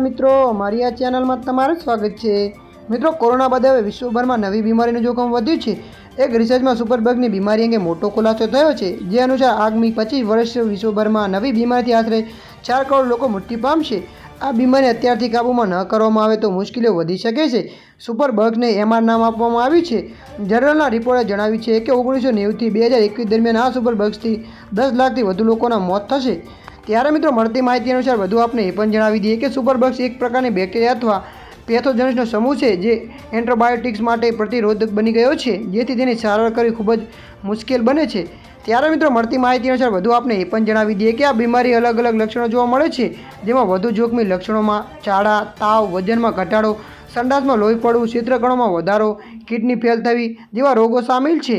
મિત્રો, મારી આ ચેનલમાં તમારું સ્વાગત છે. મિત્રો, કોરોના બાદ હવે વિશ્વભરમાં નવી બીમારીનું જોખમ વધ્યું છે. એક રિસર્ચમાં સુપરબગની બીમારી અંગે મોટો ખુલાસો થયો છે. જે અનુસાર આગામી પચીસ વર્ષ વિશ્વભરમાં નવી બીમારીથી આશરે ચાર કરોડ લોકો મૃત્યુ પામશે. આ બીમારી અત્યારથી કાબૂમાં ન કરવામાં આવે તો મુશ્કેલીઓ વધી શકે છે. સુપરબગને એમઆર નામ આપવામાં આવ્યું છે. જનરલના રિપોર્ટે જણાવ્યું છે કે ઓગણીસો નેવુંથી બે હજાર એકવીસ દરમિયાન આ સુપરબગ્સથી દસ લાખથી વધુ લોકોના મોત થશે. ત્યારે મિત્રો મળતી માહિતી અનુસાર વધુ આપણે એ પણ જણાવી દઈએ કે સુપરબક્સ એક પ્રકારની બેક્ટેરિયા અથવા પેથોજન્સનો સમૂહ છે જે એન્ટ્રોબાયોટિક્સ માટે પ્રતિરોધક બની ગયો છે, જેથી તેની સારવાર કરવી ખૂબ જ મુશ્કેલ બને છે. ત્યારે મિત્રો મળતી માહિતી અનુસાર વધુ આપણે એ પણ જણાવી દઈએ કે આ બીમારી અલગ અલગ લક્ષણો જોવા મળે છે, જેમાં વધુ જોખમી લક્ષણોમાં ઝાડા તાવ, વજનમાં ઘટાડો, સંડાસમાં લોહી પડવું ચિત્રકણોમાં વધારો, કિડની ફેલ થવી જેવા રોગો સામેલ છે.